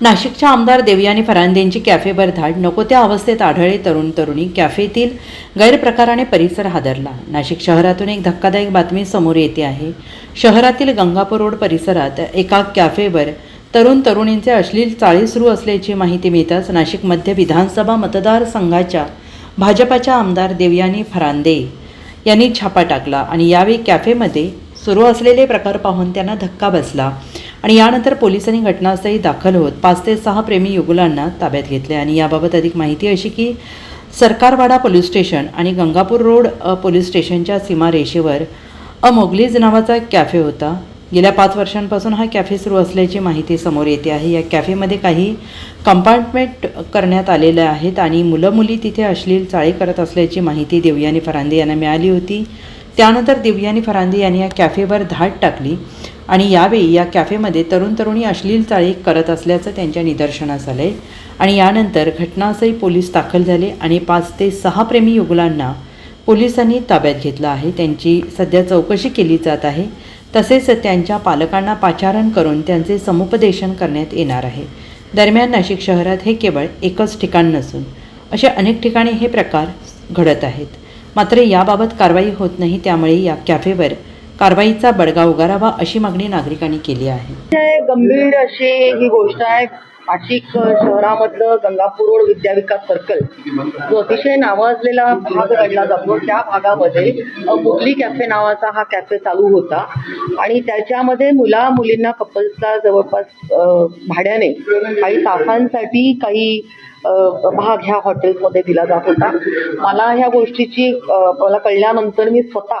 नाशिकच्या आमदार देवयानी फरांदेंची कॅफेवर धाड नको त्या अवस्थेत आढळले तरुण तरुणी कॅफेतील गैरप्रकाराने परिसर हादरला. नाशिक शहरातून एक धक्कादायक बातमी समोर येते आहे. शहरातील गंगापूर रोड परिसरात एका कॅफेवर तरुण तरुणींचे अश्लील चाळी सुरू असल्याची माहिती मिळताच नाशिक मध्य विधानसभा मतदारसंघाच्या भाजपाच्या आमदार देवयानी फरांदे यांनी छापा टाकला आणि यावेळी कॅफेमध्ये सुरू असलेले प्रकार पाहून त्यांना धक्का बसला. आणि यानंतर पोलिसांनी घटनास्थळी दाखल होत पाच ते सहा प्रेमी युगुलांना ताब्यात घेतले. आणि याबाबत अधिक माहिती अशी की सरकारवाडा पोलीस स्टेशन आणि गंगापूर रोड पोलीस स्टेशनच्या सीमारेषेवर अ मोगलीज नावाचा एक कॅफे होता. गेल्या पाच वर्षांपासून हा कॅफे सुरू असल्याची माहिती समोर येते आहे. या कॅफेमध्ये काही कंपार्टमेंट करण्यात आलेले आहेत आणि मुलं मुली तिथे अश्लील चाळी करत असल्याची माहिती देवयानी फरांदे यांना मिळाली होती. त्यानंतर दिव्यानी फरांदे यांनी या कॅफेवर धाड टाकली. आणि यावेळी या कॅफेमध्ये तरुण तरुणी अश्लील चाळी करत असल्याचं त्यांच्या निदर्शनास आहे आणि यानंतर घटनास्थळी पोलीस दाखल झाले आणि पाच ते सहा प्रेमी युगलांना पोलिसांनी ताब्यात घेतलं आहे. त्यांची सध्या चौकशी केली जात आहे. तसेच त्यांच्या पालकांना पाचारण करून त्यांचे समुपदेशन करण्यात येणार आहे. दरम्यान नाशिक शहरात हे केवळ एकच ठिकाण नसून अशा अनेक ठिकाणी हे प्रकार घडत आहेत. मात्र याबाबत कारवाई होत नाही त्यामुळे या कॅफेवर कारवाईचा बडगा उगारावा अशी मागणी नागरिकांनी केली आहे. गंभीर अशी ही गोष्ट आहे. नाशिक शहरामधलं गंगापूर रोड विद्याविकास सर्कल जो अतिशय नावाजलेला भाग गणला जातो. त्या भागामध्ये अ, कॅफे नावाचा हा कॅफे चालू होता. आणि त्याच्यामध्ये मुला मुलींना कपल्सला जवळपास भाड्याने काही तासांसाठी काही भाग ह्या हॉटेल्समध्ये दिला जात होता. मला ह्या गोष्टीची मला कळल्यानंतर मी स्वतः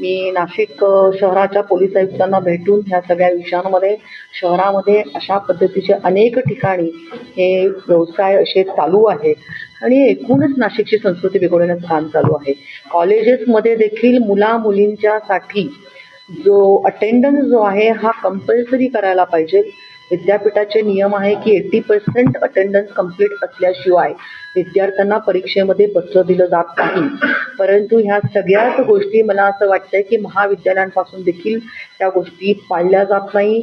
मी नाशिक शहराच्या पोलीस आयुक्तांना भेटून ह्या सगळ्या विषयांमध्ये शहरामध्ये अशा पद्धतीचे अनेक ठिकाणी हे व्यवसाय असे चालू आहे. आणि एकूणच नाशिकची संस्कृती बिघडवण्याचं काम चालू आहे. कॉलेजेसमध्ये देखील मुला मुलींच्यासाठी जो अटेंडन्स जो आहे हा कंपल्सरी करायला पाहिजे. विद्यापीठाचे नियम आहे की एट्टी पर्सेंट अटेंडन्स कंप्लीट असल्याशिवाय विद्यार्थ्यांना परीक्षेमध्ये बसलं दिलं जात नाही. परंतु ह्या सगळ्याच गोष्टी मला असं वाटतंय की महाविद्यालयांपासून देखील त्या गोष्टी पाळल्या जात नाही.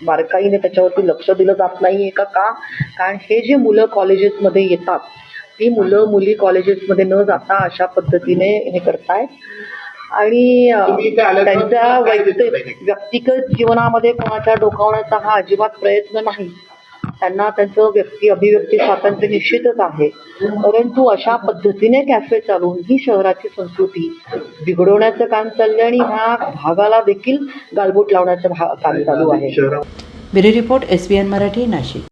बारकाईने त्याच्यावरती लक्ष दिलं जात नाही का का? कारण हे जे मुलं कॉलेजेसमध्ये येतात ती मुलं मुली कॉलेजेसमध्ये न जाता अशा पद्धतीने हे करतायत. आणि त्यांच्या वैयक्तिक? व्यक्तिगत जीवनामध्ये कोणाच्या डोकावण्याचा हा अजिबात प्रयत्न नाही. त्यांना त्यांचं व्यक्ती अभिव्यक्ती स्वातंत्र्य निश्चितच आहे. परंतु अशा पद्धतीने कॅफे चालवून ही शहराची संस्कृती बिघडवण्याचं काम चाललंय आणि ह्या भागाला देखील गालबोट लावण्याचं भा- काम चालू आहे. Bureau report S B N Marathi Nashik.